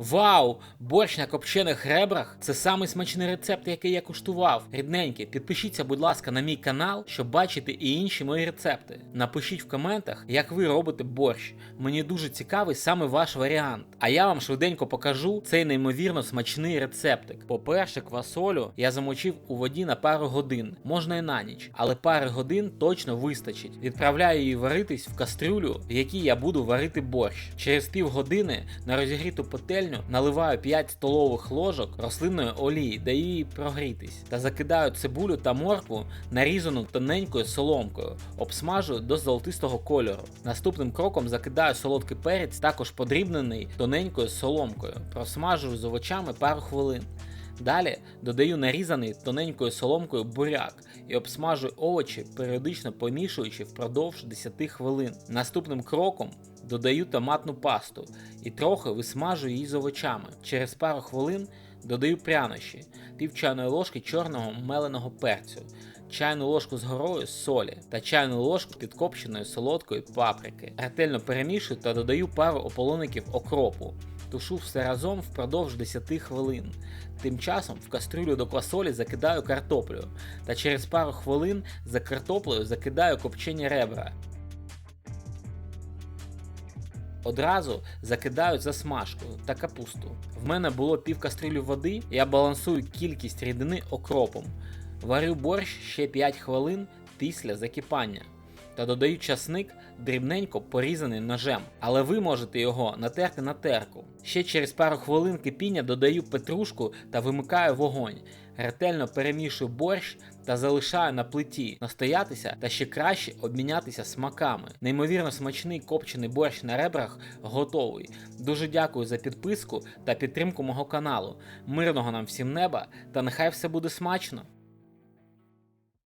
Вау! Борщ на копчених ребрах це самий смачний рецепт, який я куштував. Рідненькі, підпишіться, будь ласка, на мій канал, щоб бачити і інші мої рецепти. Напишіть в коментах, як ви робите борщ. Мені дуже цікавий саме ваш варіант. А я вам швиденько покажу цей неймовірно смачний рецептик. По-перше, квасолю я замочив у воді на пару годин, можна і на ніч, але пари годин точно вистачить. Відправляю її варитись в кастрюлю, в якій я буду варити борщ. Через півгодини на розігріту пательню наливаю 5 столових ложок рослинної олії, даю її прогрітись та закидаю цибулю та моркву нарізану тоненькою соломкою, обсмажую до золотистого кольору. Наступним кроком закидаю солодкий перець, також подрібнений тоненькою соломкою, просмажую з овочами пару хвилин. Далі додаю нарізаний тоненькою соломкою буряк і обсмажую овочі, періодично помішуючи впродовж 10 хвилин. Наступним кроком додаю томатну пасту і трохи висмажую її з овочами. Через пару хвилин додаю прянощі, пів чайної ложки чорного меленого перцю, чайну ложку з горою солі та чайну ложку підкопченої солодкої паприки. Ретельно перемішую та додаю пару ополоників окропу. Тушу все разом впродовж 10 хвилин. Тим часом в кастрюлю до квасолі закидаю картоплю та через пару хвилин за картоплею закидаю копчені ребра. Одразу закидаю засмажку та капусту. В мене було пів кастрюлі води, я балансую кількість рідини окропом. Варю борщ ще 5 хвилин після закипання та додаю часник дрібненько порізаний ножем, але ви можете його натерти на терку. Ще через пару хвилин кипіння додаю петрушку та вимикаю вогонь. Ретельно перемішую борщ та залишаю на плиті настоятися та ще краще обмінятися смаками. Неймовірно смачний копчений борщ на ребрах готовий. Дуже дякую за підписку та підтримку мого каналу. Мирного нам всім неба та нехай все буде смачно!